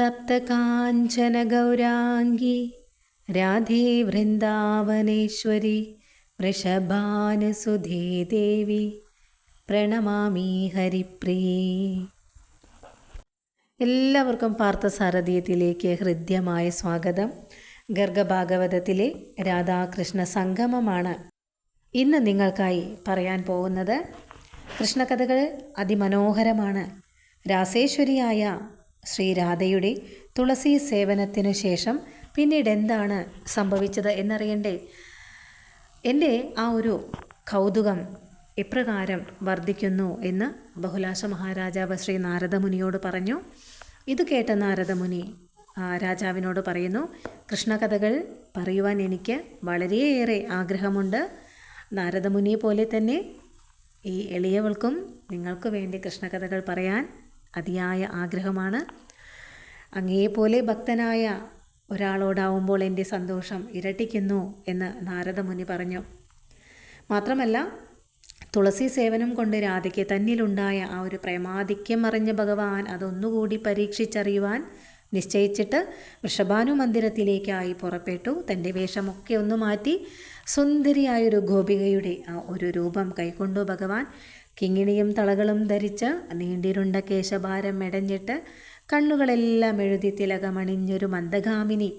തപ്തകാഞ്ചനഗൗരാംഗി രാധേ വൃന്ദാവനേശ്വരി വൃഷഭാനുസുധേ ദേവി പ്രണമാമി ഹരിപ്രിയേ. എല്ലാവർക്കും പാർത്ഥസാരഥീയത്തിലേക്ക് ഹൃദ്യമായ സ്വാഗതം. ഗർഗഭാഗവതത്തിലെ രാധാകൃഷ്ണ സംഗമമാണ് ഇന്ന് നിങ്ങൾക്കായി പറയാൻ പോകുന്നത്. കൃഷ്ണകഥകൾ അതിമനോഹരമാണ്. രാസേശ്വരിയായ ശ്രീരാധയുടെ തുളസി സേവനത്തിനു ശേഷം പിന്നീട് എന്താണ് സംഭവിച്ചത് എന്നറിയണ്ടേ? എന്റെ ആ ഒരു കൗതുകം എപ്രകാരം വർദ്ധിക്കുന്നു എന്ന് ബഹുലാശ മഹാരാജാവ് ശ്രീ നാരദമുനിയോട് പറഞ്ഞു. ഇത് കേട്ട നാരദമുനി രാജാവിനോട് പറയുന്നു കൃഷ്ണകഥകൾ പറയുവാൻ എനിക്ക് വളരെയേറെ ആഗ്രഹമുണ്ട്. നാരദമുനിയെ പോലെ തന്നെ ഈ എളിയവൾക്കും നിങ്ങൾക്ക് വേണ്ടി കൃഷ്ണകഥകൾ പറയാൻ അതിയായ ആഗ്രഹമാണ്. അങ്ങേപോലെ ഭക്തനായ ഒരാളോടാവുമ്പോൾ എന്റെ സന്തോഷം ഇരട്ടിക്കുന്നു എന്ന് നാരദമുനി പറഞ്ഞു. മാത്രമല്ല തുളസി സേവനം കൊണ്ട് രാധയ്ക്ക് തന്നിലുണ്ടായ ആ ഒരു പ്രേമാധിക്യം അറിഞ്ഞ ഭഗവാൻ അതൊന്നുകൂടി പരീക്ഷിച്ചറിയുവാൻ നിശ്ചയിച്ചിട്ട് വൃഷഭാനു മന്ദിരത്തിലേക്കായി പുറപ്പെട്ടു. തന്റെ വേഷമൊക്കെ ഒന്ന് മാറ്റി സുന്ദരിയായൊരു ഗോപികയുടെ ആ ഒരു രൂപം കൈക്കൊണ്ടു ഭഗവാൻ കിങ്ങിണിയും തളകളും ധരിച്ച് നീണ്ടിരുണ്ട കേശഭാരം മെടഞ്ഞിട്ട് കണ്ണുകളെല്ലാം എഴുതി തിലകമണിഞ്ഞൊരു മന്ദഗാമിനി.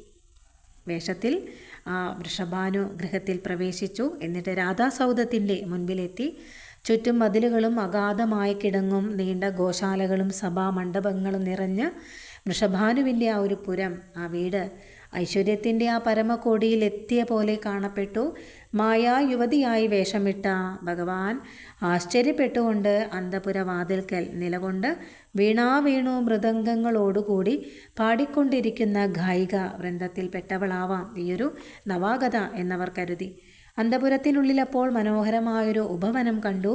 വേഷത്തിൽ ആ വൃഷഭാനു ഗൃഹത്തിൽ പ്രവേശിച്ചു. എന്നിട്ട് രാധാസൗധത്തിന്റെ മുൻപിലെത്തി. ചുറ്റും മതിലുകളും അഗാധമായ കിടങ്ങും. നീണ്ട ഗോശാലകളും സഭാമണ്ഡപങ്ങളും നിറഞ്ഞ് വൃഷഭാനുവിന്റെ ആ ഒരു പുരം ആ വീട് ഐശ്വര്യത്തിന്റെ ആ പരമകോടിയിൽ എത്തിയ പോലെ കാണപ്പെട്ടു. മായാ യുവതിയായി വേഷമിട്ട ഭഗവാൻ ആശ്ചര്യപ്പെട്ടുകൊണ്ട് അന്തപുര വാതിൽക്കൽ നിലകൊണ്ട് വീണാ വീണു മൃദംഗങ്ങളോടുകൂടി പാടിക്കൊണ്ടിരിക്കുന്ന ഗായിക വൃന്ദത്തിൽപ്പെട്ടവളാവാം ഈയൊരു നവാഗത എന്നവർ കരുതി. അന്തപുരത്തിനുള്ളിലപ്പോൾ മനോഹരമായൊരു ഉപവനം കണ്ടു.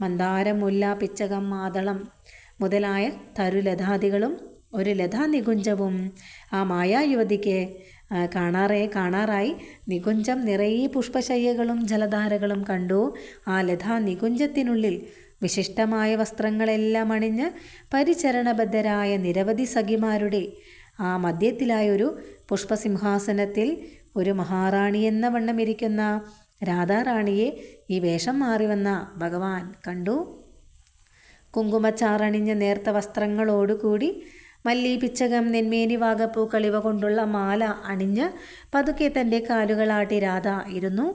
മന്ദാരം മുല്ല പിച്ചകം മാതളം മുതലായ തരുലതാദികളും ഒരു ലതാ നികുഞ്ചവും ആ മായാ യുവതിക്ക് കാണാറേ കാണാറായി നികുഞ്ചം നിറയെ പുഷ്പശയ്യകളും ജലധാരകളും കണ്ടു. ആ ലതാ നികുഞ്ചത്തിനുള്ളിൽ വിശിഷ്ടമായ വസ്ത്രങ്ങളെല്ലാം അണിഞ്ഞ് പരിചരണബദ്ധരായ നിരവധി സഖിമാരുടെ ആ മധ്യത്തിലായൊരു പുഷ്പസിംഹാസനത്തിൽ ഒരു മഹാറാണി എന്ന വണ്ണം ഇരിക്കുന്ന രാധാറാണിയെ ഈ വേഷം മാറി വന്ന ഭഗവാൻ കണ്ടു. കുങ്കുമച്ചാറണിഞ്ഞ നേർത്ത വസ്ത്രങ്ങളോടുകൂടി മല്ലി പിച്ചകം നെന്മേനി വാഗപ്പൂക്കൾ ഇവ കൊണ്ടുള്ള മാല അണിഞ്ഞ് പതുക്കെ തന്റെ കാലുകളാട്ടി രാധ ഇരുന്നു.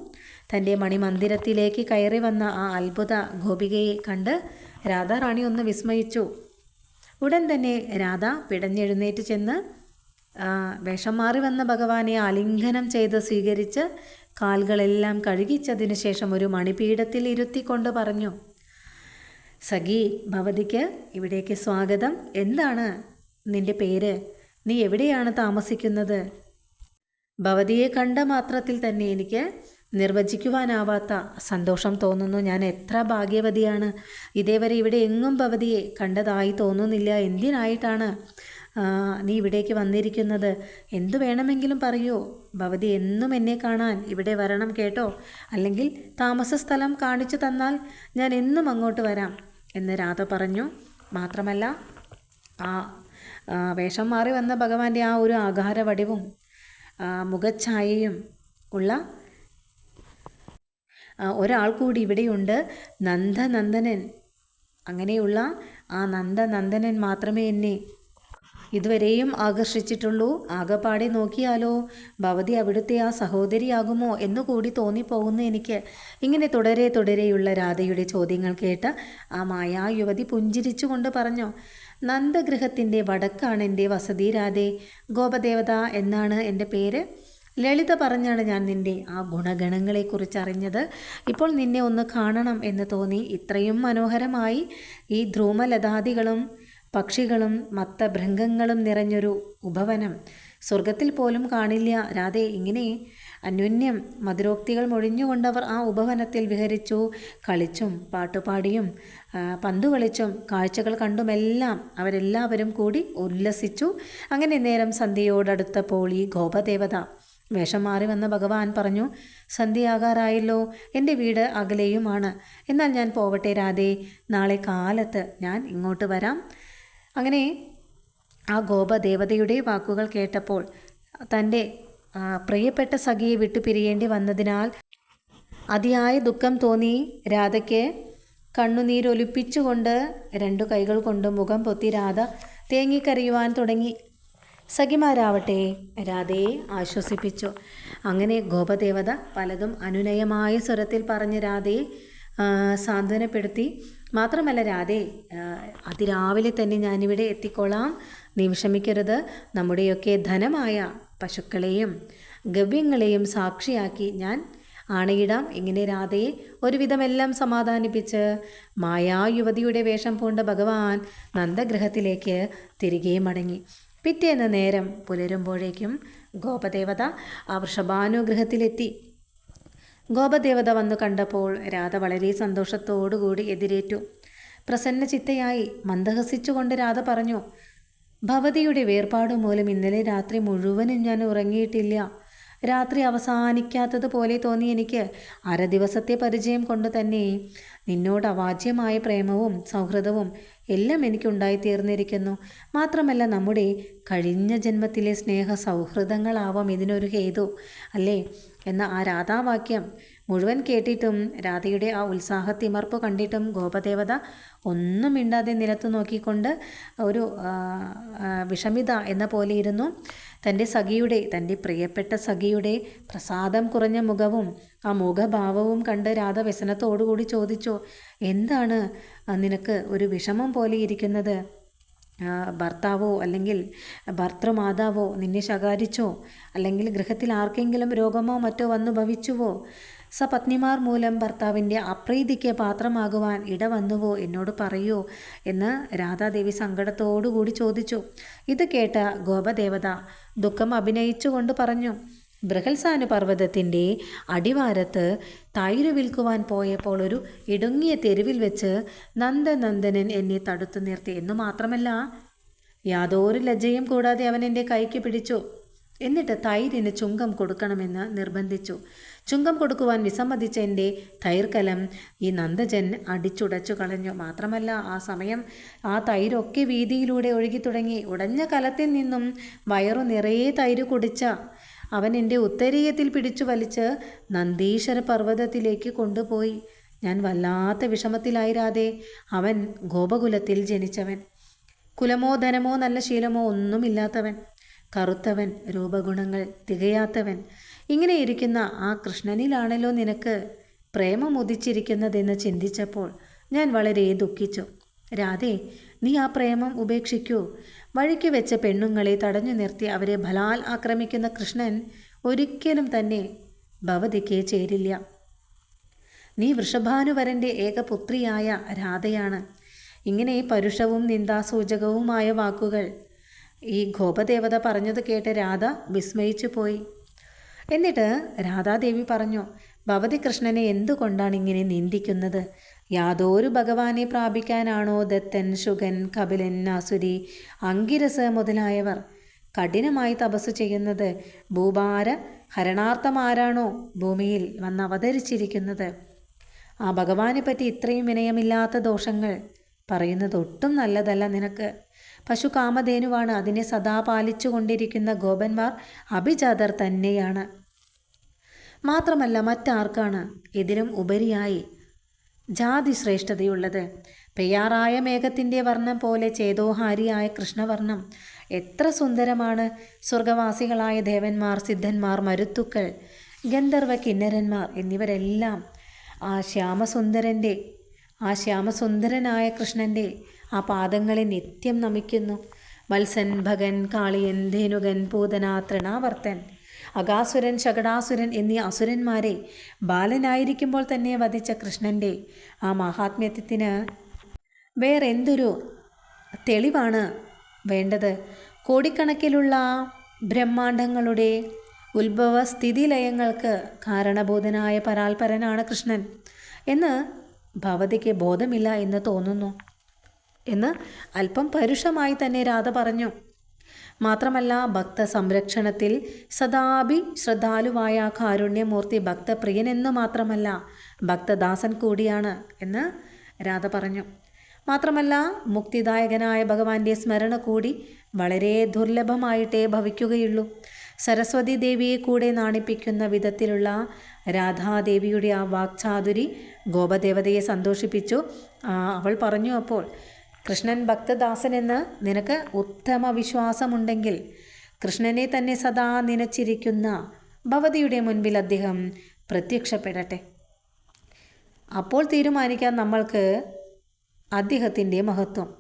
തന്റെ മണിമന്ദിരത്തിലേക്ക് കയറി വന്ന ആ അത്ഭുത ഗോപികയെ കണ്ട് രാധാറാണി ഒന്ന് വിസ്മയിച്ചു. ഉടൻ തന്നെ രാധ പിടഞ്ഞെഴുന്നേറ്റ് ചെന്ന് വേഷം മാറി വന്ന ഭഗവാനെ ആലിംഗനം ചെയ്ത് സ്വീകരിച്ച് കാലുകളെല്ലാം കഴുകിച്ചതിനു ശേഷം ഒരു മണിപീഠത്തിൽ ഇരുത്തിക്കൊണ്ട് പറഞ്ഞു സഖി ഭവതിക്ക് ഇവിടേക്ക് സ്വാഗതം. എന്താണ് നിന്റെ പേര്? നീ എവിടെയാണ് താമസിക്കുന്നത്? ഭവതിയെ കണ്ട മാത്രത്തിൽ തന്നെ എനിക്ക് നിർവചിക്കുവാനാവാത്ത സന്തോഷം തോന്നുന്നു. ഞാൻ എത്ര ഭാഗ്യവതിയാണ്. ഇതേവരെ ഇവിടെ എങ്ങും ഭവതിയെ കണ്ടതായി തോന്നുന്നില്ല. എന്തിനായിട്ടാണ് നീ ഇവിടേക്ക് വന്നിരിക്കുന്നത്? എന്തു വേണമെങ്കിലും പറയൂ. ഭവതി എന്നും എന്നെ കാണാൻ ഇവിടെ വരണം കേട്ടോ. അല്ലെങ്കിൽ താമസ സ്ഥലം കാണിച്ചു തന്നാൽ ഞാൻ എന്നും അങ്ങോട്ട് വരാം എന്ന് രാധ പറഞ്ഞു. മാത്രമല്ല ആ, വേഷം മാറി വന്ന ഭഗവാന്റെ ആ ഒരു ആകാര വടിവും മുഖഛായയും ഉള്ള ഒരാൾ കൂടി ഇവിടെയുണ്ട്. നന്ദനന്ദനൻ. അങ്ങനെയുള്ള ആ നന്ദനന്ദനൻ മാത്രമേ എന്നെ ഇതുവരെയും ആകർഷിച്ചിട്ടുള്ളൂ. ആകപ്പാടെ നോക്കിയാലോ ഭവതി അവിടുത്തെ ആ സഹോദരിയാകുമോ എന്നുകൂടി തോന്നിപ്പോകുന്നു എനിക്ക്. ഇങ്ങനെ തുടരെ തുടരെയുള്ള രാധയുടെ ചോദ്യങ്ങൾ കേട്ട് ആ മായാ യുവതി പുഞ്ചിരിച്ചുകൊണ്ട് പറഞ്ഞു നന്ദഗൃഹത്തിന്റെ വടക്കാണ് എന്റെ വസതി രാധേ. ഗോപദേവത എന്നാണ് എന്റെ പേര്. ലളിത പറഞ്ഞാണ് ഞാൻ നിന്റെ ആ ഗുണഗണങ്ങളെക്കുറിച്ച് അറിഞ്ഞത് ഇപ്പോൾ നിന്നെ ഒന്ന് കാണണം എന്ന് തോന്നി ഇത്രയും മനോഹരമായി ഈ ധ്രൂമലതാദികളും പക്ഷികളും മത്തഭൃംഗങ്ങളും നിറഞ്ഞൊരു ഉപവനം. സ്വർഗത്തിൽ പോലും കാണില്ല രാധേ. ഇങ്ങനെ അന്യോന്യം മധുരോക്തികൾ മൊഴിഞ്ഞുകൊണ്ടവർ ആ ഉപവനത്തിൽ വിഹരിച്ചു കളിച്ചും പാട്ടുപാടിയും പന്തു കളിച്ചും കാഴ്ചകൾ കണ്ടുമെല്ലാം അവരെല്ലാവരും കൂടി ഉല്ലസിച്ചു. അങ്ങനെ നേരം സന്ധ്യയോടടുത്തപ്പോൾ ഈ ഗോപദേവത വേഷം മാറി വന്ന ഭഗവാൻ പറഞ്ഞു സന്ധ്യയാകാറായല്ലോ. എന്റെ വീട് അകലെയുമാണ്. എന്നാൽ ഞാൻ പോവട്ടെ രാധേ. നാളെ കാലത്ത് ഞാൻ ഇങ്ങോട്ട് വരാം. അങ്ങനെ ആ ഗോപദേവതയുടെ വാക്കുകൾ കേട്ടപ്പോൾ തന്റെ പ്രിയപ്പെട്ട സഖിയെ വിട്ടുപിരിയേണ്ടി വന്നതിനാൽ അതിയായ ദുഃഖം തോന്നി രാധയ്ക്ക്. കണ്ണുനീരൊലിപ്പിച്ചുകൊണ്ട് രണ്ടു കൈകൾ കൊണ്ട് മുഖം പൊത്തി രാധ തേങ്ങിക്കരയുവാൻ തുടങ്ങി. സഖിമാരാവട്ടെ രാധയെ ആശ്വസിപ്പിച്ചു. അങ്ങനെ ഗോപദേവത പലതും അനുനയമായ സ്വരത്തിൽ പറഞ്ഞ് രാധയെ സാന്ത്വനപ്പെടുത്തി. മാത്രമല്ല രാധേ അതിരാവിലെ തന്നെ ഞാനിവിടെ എത്തിക്കൊള്ളാം. നീ വിഷമിക്കരുത്. നമ്മുടെയൊക്കെ ധനമായ പശുക്കളെയും ഗവ്യങ്ങളെയും സാക്ഷിയാക്കി ഞാൻ ആണയിടാം. ഇങ്ങനെ രാധയെ ഒരുവിധമെല്ലാം സമാധാനിപ്പിച്ച് മായാ യുവതിയുടെ വേഷം പൂണ്ട ഭഗവാൻ നന്ദഗ്രഹത്തിലേക്ക് തിരികെ മടങ്ങി. പിറ്റേന്ന് നേരം പുലരുമ്പോഴേക്കും ഗോപദേവത ആ വൃഷഭാനുഗ്രഹത്തിലെത്തി ഗോപദേവത വന്നു കണ്ടപ്പോൾ രാധ വളരെ സന്തോഷത്തോടുകൂടി എതിരേറ്റു. പ്രസന്ന ചിത്തയായി മന്ദഹസിച്ചുകൊണ്ട് രാധ പറഞ്ഞു ഭവതിയുടെ വേർപാട് മൂലം ഇന്നലെ രാത്രി മുഴുവനും ഞാൻ ഉറങ്ങിയിട്ടില്ല. രാത്രി അവസാനിക്കാത്തതുപോലെ തോന്നി എനിക്ക് അര ദിവസത്തെ പരിചയം കൊണ്ട് തന്നെ. നിന്നോട് അവാച്യമായ പ്രേമവും സൗഹൃദവും എല്ലാം എനിക്കുണ്ടായി തീർന്നിരിക്കുന്നു മാത്രമല്ല നമ്മുടെ കഴിഞ്ഞ ജന്മത്തിലെ സ്നേഹ സൗഹൃദങ്ങളാവാം ഇതിനൊരു ഹേതു അല്ലേ? എന്ന ആ രാധാവാക്യം മുഴുവൻ കേട്ടിട്ടും രാധയുടെ ആ ഉത്സാഹത്തിമർപ്പ് കണ്ടിട്ടും ഗോപദേവത ഒന്നും മിണ്ടാതെ നിലത്ത് നോക്കിക്കൊണ്ട് ഒരു വിഷമിത എന്ന പോലെ ഇരുന്നു. തന്റെ സഖിയുടെ തന്റെ പ്രിയപ്പെട്ട സഖിയുടെ പ്രസാദം കുറഞ്ഞ മുഖവും ആ മുഖഭാവവും കണ്ട് രാധ വ്യസനത്തോടുകൂടി ചോദിച്ചു എന്താണ് നിനക്ക് ഒരു വിഷമം പോലെ ഇരിക്കുന്നത്? ഭർത്താവോ അല്ലെങ്കിൽ ഭർത്തൃമാതാവോ നിന്നെ ശകാരിച്ചോ? അല്ലെങ്കിൽ ഗൃഹത്തിൽ ആർക്കെങ്കിലും രോഗമോ മറ്റോ വന്നു ഭവിച്ചുവോ? സപത്നിമാർ മൂലം ഭർത്താവിന്റെ അപ്രീതിക്ക് പാത്രമാകുവാൻ ഇടവന്നുവോ എന്നോട് പറയൂ എന്ന് രാധാദേവി സങ്കടത്തോടുകൂടി ചോദിച്ചു. ഇത് കേട്ട ഗോപദേവത ദുഃഖം അഭിനയിച്ചുകൊണ്ട് പറഞ്ഞു ബൃഹൽസാനു പർവതത്തിന്റെ അടിവാരത്ത് തൈര് വിൽക്കുവാൻ പോയപ്പോൾ ഒരു ഇടുങ്ങിയ തെരുവിൽ വെച്ച് നന്ദനന്ദനൻ എന്നെ തടുത്തു നിർത്തി. എന്നു മാത്രമല്ല യാതൊരു ലജ്ജയും കൂടാതെ അവൻ എന്റെ കൈക്ക് പിടിച്ചു. എന്നിട്ട് തൈരിന് ചുങ്കം കൊടുക്കണമെന്ന് നിർബന്ധിച്ചു. ചുങ്കം കൊടുക്കുവാൻ വിസമ്മതിച്ച എന്റെ തൈർക്കലം ഈ നന്ദജൻ അടിച്ചുടച്ചു കളഞ്ഞു. മാത്രമല്ല ആ സമയം ആ തൈരൊക്കെ വീതിയിലൂടെ ഒഴുകി തുടങ്ങി. ഉടഞ്ഞ കലത്തിൽ നിന്നും വയറു നിറയെ തൈര് കുടിച്ച അവൻ എന്റെ ഉത്തരീയത്തിൽ പിടിച്ചു വലിച്ച് നന്ദീശ്വര പർവതത്തിലേക്ക് കൊണ്ടുപോയി. ഞാൻ വല്ലാത്ത വിഷമത്തിലായിരാതെ അവൻ ഗോപകുലത്തിൽ ജനിച്ചവൻ. കുലമോ ധനമോ നല്ല ശീലമോ ഒന്നുമില്ലാത്തവൻ. കറുത്തവൻ രൂപഗുണങ്ങൾ തികയാത്തവൻ. ഇങ്ങനെ ഇരിക്കുന്ന ആ കൃഷ്ണനിലാണല്ലോ നിനക്ക് പ്രേമം ഉദിച്ചിരിക്കുന്നതെന്ന് ചിന്തിച്ചപ്പോൾ ഞാൻ വളരെ ദുഃഖിച്ചു. രാധേ നീ ആ പ്രേമം ഉപേക്ഷിക്കൂ. വഴിക്ക് വെച്ച പെണ്ണുങ്ങളെ തടഞ്ഞു നിർത്തി അവരെ ബലാൽ ആക്രമിക്കുന്ന കൃഷ്ണൻ ഒരിക്കലും തന്നെ ഭവതിക്ക് ചേരില്ല. നീ വൃഷഭാനുവരന്റെ ഏകപുത്രിയായ രാധയാണ്. ഇങ്ങനെ പരുഷവും നിന്ദാസൂചകവുമായ വാക്കുകൾ ഈ ഗോപദേവത പറഞ്ഞത് കേട്ട രാധ വിസ്മയിച്ചു പോയി എന്നിട്ട് രാധാദേവി പറഞ്ഞു ഭവതി കൃഷ്ണനെ എന്തുകൊണ്ടാണ് ഇങ്ങനെ നിന്ദിക്കുന്നത്? യാതൊരു ഭഗവാനെ പ്രാപിക്കാനാണോ ദത്തൻ ശുഗൻ കപിലൻ അസുരി അങ്കിരസ് മുതലായവർ? കഠിനമായി തപസ് ചെയ്യുന്നത് ഭൂഭാര ഹരണാർത്ഥമാരാണോ ഭൂമിയിൽ വന്ന് അവതരിച്ചിരിക്കുന്നത്? ആ ഭഗവാനെ പറ്റി ഇത്രയും വിനയമില്ലാത്ത ദോഷങ്ങൾ പറയുന്നത് ഒട്ടും നല്ലതല്ല നിനക്ക്. പശു കാമധേനുവാണ് അതിനെ സദാ പാലിച്ചു കൊണ്ടിരിക്കുന്ന ഗോപന്മാർ അഭിജാതർ തന്നെയാണ്. മാത്രമല്ല മറ്റാർക്കാണ് ഇതിലും ഉപരിയായി ജാതി ശ്രേഷ്ഠതയുള്ളത്. പെയ്യാറായ മേഘത്തിന്റെ വർണം പോലെ ചേതോഹാരിയായ കൃഷ്ണവർണം. എത്ര സുന്ദരമാണ് സ്വർഗവാസികളായ ദേവന്മാർ സിദ്ധന്മാർ മരുത്തുക്കൾ ഗന്ധർവ കിന്നരന്മാർ എന്നിവരെല്ലാം. ആ ശ്യാമസുന്ദരന്റെ ആ ശ്യാമസുന്ദരനായ കൃഷ്ണന്റെ ആ പാദങ്ങളെ നിത്യം നമിക്കുന്നു. വത്സൻ ഭഗൻ കാളിയൻ ധേനുകൻ പൂതന തൃണാവർത്തൻ അകാസുരൻ ശകടാസുരൻ എന്നീ അസുരന്മാരെ ബാലനായിരിക്കുമ്പോൾ തന്നെ വധിച്ച കൃഷ്ണന്റെ ആ മഹാത്മ്യത്തിന് വേറെന്തൊരു തെളിവാണ് വേണ്ടത്? കോടിക്കണക്കിലുള്ള ബ്രഹ്മാണ്ഡങ്ങളുടെ ഉത്ഭവ സ്ഥിതിലയങ്ങൾക്ക് കാരണബോധനായ പരാൽപരനാണ് കൃഷ്ണൻ എന്ന് ഭവതിക്ക് ബോധമില്ല എന്ന് തോന്നുന്നു. എന്ന് അല്പം പരുഷമായി തന്നെ രാധ പറഞ്ഞു. മാത്രമല്ല ഭക്ത സംരക്ഷണത്തിൽ സദാപി ശ്രദ്ധാലുവായ കാരുണ്യമൂർത്തി ഭക്തപ്രിയനെന്നു മാത്രമല്ല ഭക്തദാസൻ കൂടിയാണ് എന്ന് രാധ പറഞ്ഞു. മാത്രമല്ല മുക്തിദായകനായ ഭഗവാന്റെ സ്മരണ കൂടി വളരെ ദുർലഭമായിട്ടേ ഭവിക്കുകയുള്ളൂ. സരസ്വതി ദേവിയെ കൂടെ നാണിപ്പിക്കുന്ന വിധത്തിലുള്ള രാധാദേവിയുടെ ആ വാക്ചാതുരി ഗോപദേവതയെ സന്തോഷിപ്പിച്ചു. അവൾ പറഞ്ഞു അപ്പോൾ കൃഷ്ണൻ ഭക്തദാസൻ ഭക്തദാസനെന്ന് നിനക്ക് ഉത്തമ വിശ്വാസമുണ്ടെങ്കിൽ കൃഷ്ണനെ തന്നെ സദാ നനച്ചിരിക്കുന്ന ഭവതിയുടെ മുൻപിൽ അദ്ദേഹം പ്രത്യക്ഷപ്പെടട്ടെ. അപ്പോൾ തീരുമാനിക്കാം നമ്മൾക്ക് അദ്ദേഹത്തിന്റെ മഹത്വം.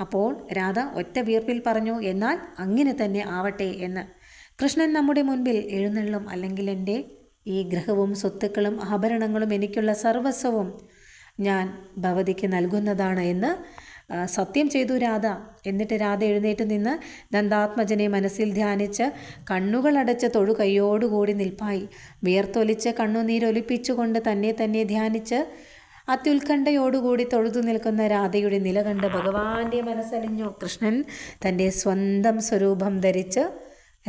അപ്പോൾ രാധ ഒറ്റ വീർപ്പിൽ പറഞ്ഞു എന്നാൽ അങ്ങനെ തന്നെ ആവട്ടെ എന്ന്. കൃഷ്ണൻ നമ്മുടെ മുൻപിൽ എഴുന്നള്ളും. അല്ലെങ്കിൽ എന്റെ ഈ ഗ്രഹവും സ്വത്തുക്കളും ആഭരണങ്ങളും എനിക്കുള്ള സർവസ്വവും ഞാൻ ഭവതിക്ക് നൽകുന്നതാണ് എന്ന് സത്യം ചെയ്തു രാധ. എന്നിട്ട് രാധ എഴുന്നേറ്റ് നിന്ന് ദന്താത്മജനെ മനസ്സിൽ ധ്യാനിച്ച് കണ്ണുകളടച്ച് തൊഴു കൈയോടുകൂടി നിൽപ്പായി. വിയർത്തൊലിച്ച് കണ്ണുനീരൊലിപ്പിച്ചുകൊണ്ട് തന്നെ തന്നെ ധ്യാനിച്ച് അത്യുത്കണ്ഠയോടുകൂടി തൊഴുതു നിൽക്കുന്ന രാധയുടെ നില കണ്ട് ഭഗവാന്റെ മനസ്സലിഞ്ഞു. കൃഷ്ണൻ തന്റെ സ്വന്തം സ്വരൂപം ധരിച്ച്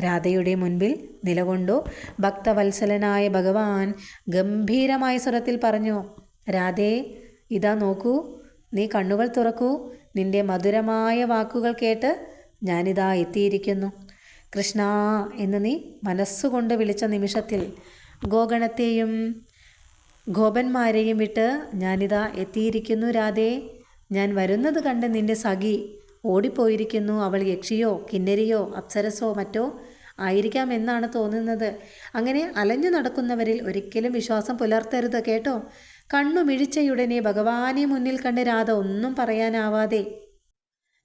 രാധയുടെ മുൻപിൽ നിലകൊണ്ടു. ഭക്തവത്സലനായ ഭഗവാൻ ഗംഭീരമായ സ്വരത്തിൽ പറഞ്ഞു രാധേ ഇതാ നോക്കൂ നീ കണ്ണുകൾ തുറക്കൂ. നിന്റെ മധുരമായ വാക്കുകൾ കേട്ട് ഞാനിതാ എത്തിയിരിക്കുന്നു. കൃഷ്ണ എന്ന് നീ മനസ്സുകൊണ്ട് വിളിച്ച നിമിഷത്തിൽ ഗോഗണത്തെയും ഗോപന്മാരെയും വിട്ട് ഞാനിതാ എത്തിയിരിക്കുന്നു രാധേ. ഞാൻ വരുന്നത് കണ്ട് നിന്റെ സഖി ഓടിപ്പോയിരിക്കുന്നു. അവൾ യക്ഷിയോ കിന്നരിയോ അപ്സരസോ മറ്റോ ആയിരിക്കാം എന്നാണ് തോന്നുന്നത്. അങ്ങനെ അലഞ്ഞു നടക്കുന്നവരിൽ ഒരിക്കലും വിശ്വാസം പുലർത്തരുത് കേട്ടോ. കണ്ണു മിഴിച്ചയുടനെ ഭഗവാനെ മുന്നിൽ കണ്ട് രാധ ഒന്നും പറയാനാവാതെ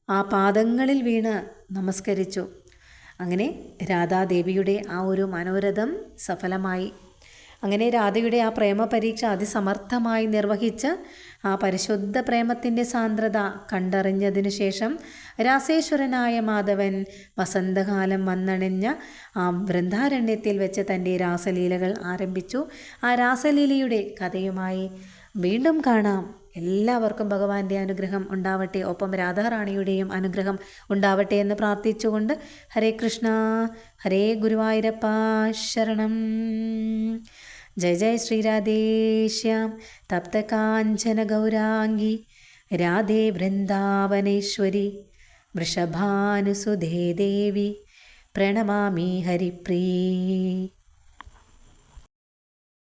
ആ പാദങ്ങളിൽ വീണ് നമസ്കരിച്ചു. അങ്ങനെ രാധാദേവിയുടെ ആ ഒരു മനോരഥം സഫലമായി. അങ്ങനെ രാധയുടെ ആ പ്രേമ പരീക്ഷ അതിസമർത്ഥമായി നിർവഹിച്ച് ആ പരിശുദ്ധ പ്രേമത്തിന്റെ സാന്ദ്രത കണ്ടറിഞ്ഞതിനു ശേഷം രാസേശ്വരനായ മാധവൻ വസന്തകാലം വന്നണിഞ്ഞ ആ വൃന്ദാരണ്യത്തിൽ വെച്ച് തന്റെ രാസലീലകൾ ആരംഭിച്ചു. ആ രാസലീലയുടെ കഥയുമായി വീണ്ടും കാണാം. എല്ലാവർക്കും ഭഗവാന്റെ അനുഗ്രഹം ഉണ്ടാവട്ടെ. ഒപ്പം രാധാറാണിയുടെയും അനുഗ്രഹം ഉണ്ടാവട്ടെ എന്ന് പ്രാർത്ഥിച്ചുകൊണ്ട് ഹരേ കൃഷ്ണ ഹരേ ഗുരുവായൂരപ്പ ശരണം. ജയ ജയ ശ്രീരാധേശ്യാം. തപ്ത കാഞ്ചന ഗൗരാംഗി രാധേ വൃന്ദാവനേശ്വരി. വൃഷഭാനുസുധേ ദേവി. പ്രണമാമി ഹരിപ്രീ.